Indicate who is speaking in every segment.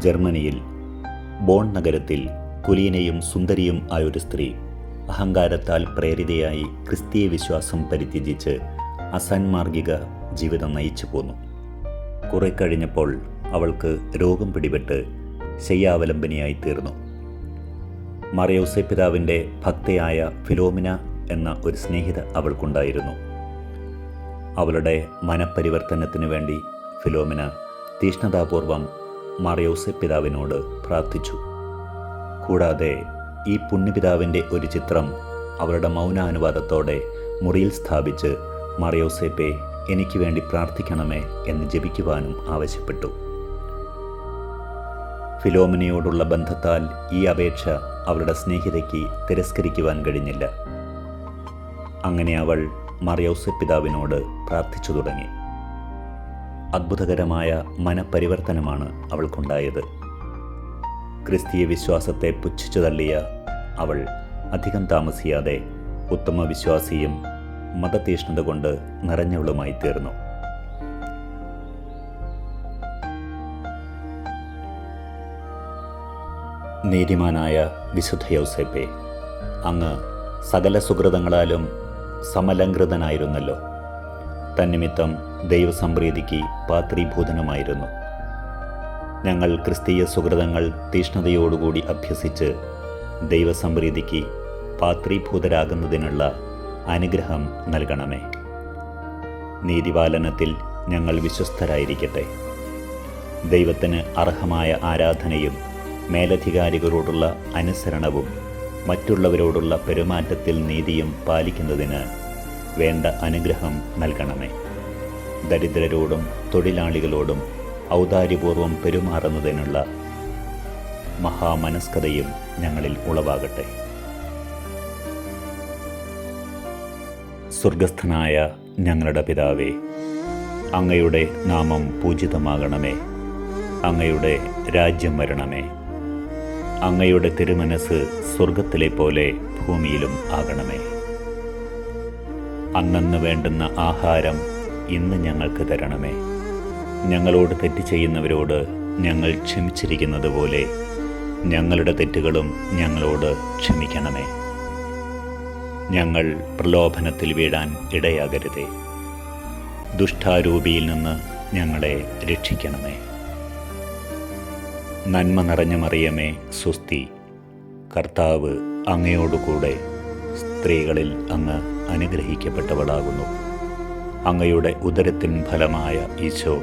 Speaker 1: ജർമ്മനിയിൽ ബോൺ നഗരത്തിൽ കുലീനയും സുന്ദരിയും ആയൊരു സ്ത്രീ. അഹങ്കാരത്താൽ പ്രേരിതയായി ക്രിസ്തീയ വിശ്വാസം പരിത്യജിച്ച് അസാൻമാർഗിക ജീവിതം നയിച്ചു പോന്നു. കുറെ കഴിഞ്ഞപ്പോൾ അവൾക്ക് രോഗം പിടിപെട്ട് ശയ്യാവലംബനിയായി തീർന്നു. മറിയോസെ പിതാവിന്റെ ഭക്തയായ ഫിലോമിന എന്ന ഒരു സ്നേഹിത അവൾക്കുണ്ടായിരുന്നു. അവളുടെ മനപരിവർത്തനത്തിനു വേണ്ടി ഫിലോമിന തീഷ്ണതാപൂർവം മറിയോസെ പിതാവിനോട് പ്രാർത്ഥിച്ചു. കൂടാതെ ഈ പുണ്യപിതാവിന്റെ ഒരു ചിത്രം അവരുടെ മൗനാനുവാദത്തോടെ മുറിയിൽ സ്ഥാപിച്ച് മറിയോസേപ്പെ എനിക്ക് വേണ്ടി പ്രാർത്ഥിക്കണമേ എന്ന് ജപിക്കുവാനും ആവശ്യപ്പെട്ടു. ഫിലോമിനയോടുള്ള ബന്ധത്താൽ ഈ അപേക്ഷ അവരുടെ സ്നേഹിതയ്ക്ക് തിരസ്കരിക്കുവാൻ കഴിഞ്ഞില്ല. അങ്ങനെ അവൾ മറിയോസെ പിതാവിനോട് പ്രാർത്ഥിച്ചു തുടങ്ങി. അത്ഭുതകരമായ മനപരിവർത്തനമാണ് അവൾക്കുണ്ടായത്. ക്രിസ്തീയ വിശ്വാസത്തെ പുച്ഛിച്ചു തള്ളിയ അവൾ അധികം താമസിയാതെ ഉത്തമ വിശ്വാസിയും മതതീഷ്ണത കൊണ്ട് നിറഞ്ഞവളുമായി തീർന്നു. നീതിമാനായ വിശുദ്ധ യൗസേപ്പെ അങ്ങ് സകല സുഹൃതങ്ങളാലും സമലങ്കൃതനായിരുന്നല്ലോ തന്നിമിത്തം ദൈവസംപ്രീതിക്ക് പാത്രീഭൂതനമായിരുന്നു. ഞങ്ങൾ ക്രിസ്തീയ സുഹൃതങ്ങൾ തീഷ്ണതയോടുകൂടി അഭ്യസിച്ച് ദൈവസംപ്രീതിക്ക് പാത്രീഭൂതരാകുന്നതിനുള്ള അനുഗ്രഹം നൽകണമേ. നീതിപാലനത്തിൽ ഞങ്ങൾ വിശ്വസ്തരായിരിക്കട്ടെ. ദൈവത്തിന് അർഹമായ ആരാധനയും മേലധികാരികളോടുള്ള അനുസരണവും മറ്റുള്ളവരോടുള്ള പെരുമാറ്റത്തിൽ നീതിയും പാലിക്കുന്നതിന് വേണ്ട അനുഗ്രഹം നൽകണമേ. ദരിദ്രരോടും തൊഴിലാളികളോടും ഔദാര്യപൂർവം പെരുമാറുന്നതിനുള്ള മഹാമനസ്കതയും ഞങ്ങളിൽ ഉളവാകട്ടെ. സ്വർഗസ്ഥനായ ഞങ്ങളുടെ പിതാവേ അങ്ങയുടെ നാമം പൂജിതമാകണമേ. അങ്ങയുടെ രാജ്യം വരണമേ. അങ്ങയുടെ തിരുമനസ് സ്വർഗത്തിലെ പോലെ ഭൂമിയിലും ആകണമേ. അന്നന്ന് വേണ്ടുന്ന ആഹാരം ഇന്ന് ഞങ്ങൾക്ക് തരണമേ. ഞങ്ങളോട് തെറ്റ് ചെയ്യുന്നവരോട് ഞങ്ങൾ ക്ഷമിച്ചിരിക്കുന്നത് പോലെ ഞങ്ങളുടെ തെറ്റുകളും ഞങ്ങളോട് ക്ഷമിക്കണമേ. ഞങ്ങൾ പ്രലോഭനത്തിൽ വീഴാൻ ഇടയാകരുതേ. ദുഷ്ടാരൂപിയിൽ നിന്ന് ഞങ്ങളെ രക്ഷിക്കണമേ. നന്മ നിറഞ്ഞ മറിയമേ സുസ്തി കർത്താവ് അങ്ങയോടുകൂടെ സ്ത്രീകളിൽ അങ്ങ് അനുഗ്രഹിക്കപ്പെട്ടവളാകുന്നു. അങ്ങയുടെ ഉദരത്തിൻ ഫലമായ ഈശോ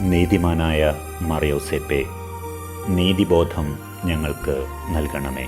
Speaker 1: നീതിമാനായ മറിയോസെപ്പെ നീതിബോധം ഞങ്ങൾക്ക് നൽകണമേ.